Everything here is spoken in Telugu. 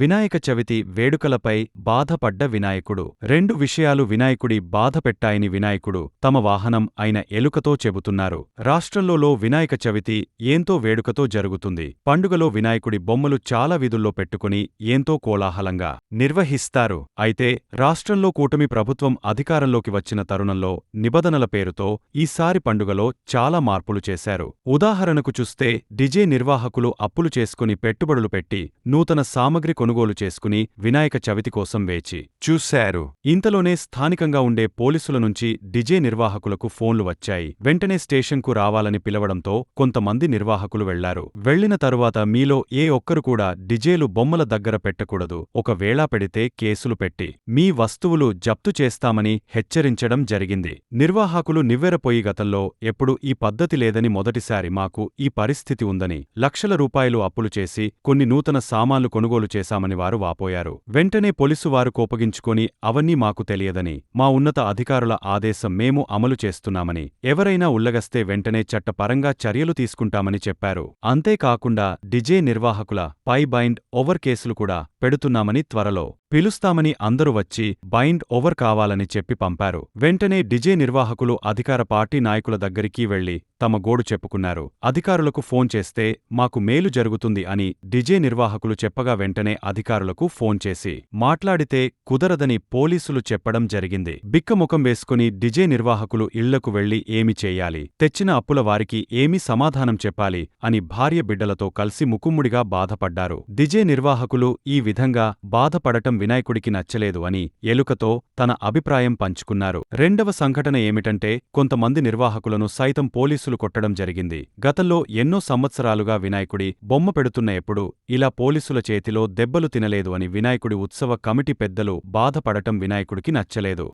వినాయక చవితి వేడుకలపై బాధపడ్డ వినాయకుడు. రెండు విషయాలు వినాయకుడి బాధపెట్టాయని వినాయకుడు తమ వాహనం అయిన ఎలుకతో చెబుతున్నారు. రాష్ట్రంలో వినాయక చవితి ఏంతో వేడుకతో జరుగుతుంది. పండుగలో వినాయకుడి బొమ్మలు చాలా విధుల్లో పెట్టుకుని ఏంతో కోలాహలంగా నిర్వహిస్తారు. అయితే రాష్ట్రంలో కూటమి ప్రభుత్వం అధికారంలోకి వచ్చిన తరుణంలో నిబంధనల పేరుతో ఈసారి పండుగలో చాలా మార్పులు చేశారు. ఉదాహరణకు చూస్తే డిజే నిర్వాహకులు అప్పులు చేసుకుని పెట్టుబడులు పెట్టి నూతన సామగ్రి కొనుగోలు చేసుకుని వినాయక చవితి కోసం వేచి చూశారు. ఇంతలోనే స్థానికంగా ఉండే పోలీసుల నుంచి డిజే నిర్వాహకులకు ఫోన్లు వచ్చాయి. వెంటనే స్టేషన్కు రావాలని పిలవడంతో కొంతమంది నిర్వాహకులు వెళ్ళారు. వెళ్ళిన తరువాత మీలో ఏ ఒక్కరు కూడా డిజేలు బొమ్మల దగ్గర పెట్టకూడదు. ఒకవేళ పెడితే కేసులు పెట్టి మీ వస్తువులు జప్తు చేస్తామని హెచ్చరించడం జరిగింది. నిర్వాహకులు నివ్వెరపోయి గతంలో ఎప్పుడు ఈ పద్ధతి లేదని మొదటిసారి మాకు ఈ పరిస్థితి ఉందని లక్షల రూపాయలు అప్పులు చేసి కొన్ని నూతన సామాన్లు కొనుగోలు చేశాం చేస్తామని వారు వాపోయారు. వెంటనే పోలీసువారు కోపగించుకొని అవన్నీ మాకు తెలియదని మా ఉన్నత అధికారుల ఆదేశం మేము అమలు చేస్తున్నామని ఎవరైనా ఉల్లగస్తే వెంటనే చట్టపరంగా చర్యలు తీసుకుంటామని చెప్పారు. అంతేకాకుండా డిజే నిర్వాహకుల పై బైండ్ ఓవర్ కేసులు కూడా పెడుతున్నామని త్వరలో పిలుస్తామని అందరూ వచ్చి బైండ్ ఓవర్ కావాలని చెప్పి పంపారు. వెంటనే డిజే నిర్వాహకులు అధికార పార్టీ నాయకుల దగ్గరికి వెళ్ళి తమ గోడు చెప్పుకున్నారు. అధికారులకు ఫోన్ చేస్తే మాకు మేలు జరుగుతుంది అని డిజే నిర్వాహకులు చెప్పగా వెంటనే అధికారులకు ఫోన్ చేసి మాట్లాడితే కుదరదని పోలీసులు చెప్పడం జరిగింది. బిక్కముఖం వేసుకుని డిజే నిర్వాహకులు ఇళ్ళకు వెళ్ళి ఏమి చేయాలి? తెచ్చిన అప్పుల వారికి ఏమి సమాధానం చెప్పాలి? అని భార్య బిడ్డలతో కలిసి ముకుమ్ముడిగా బాధపడ్డారు. డిజే నిర్వాహకులు ఈ విధంగా బాధపడటం వినాయకుడికి నచ్చలేదు అని ఎలుకతో తన అభిప్రాయం పంచుకున్నారు. రెండవ సంఘటన ఏమిటంటే కొంతమంది నిర్వాహకులను సైతం పోలీసులు కొట్టడం జరిగింది. గతంలో ఎన్నో సంవత్సరాలుగా వినాయకుడి బొమ్మ పెడుతున్న ఎప్పుడు ఇలా పోలీసుల చేతిలో దెబ్బలు తినలేదు అని వినాయకుడి ఉత్సవ కమిటీ పెద్దలు బాధపడటం వినాయకుడికి నచ్చలేదు.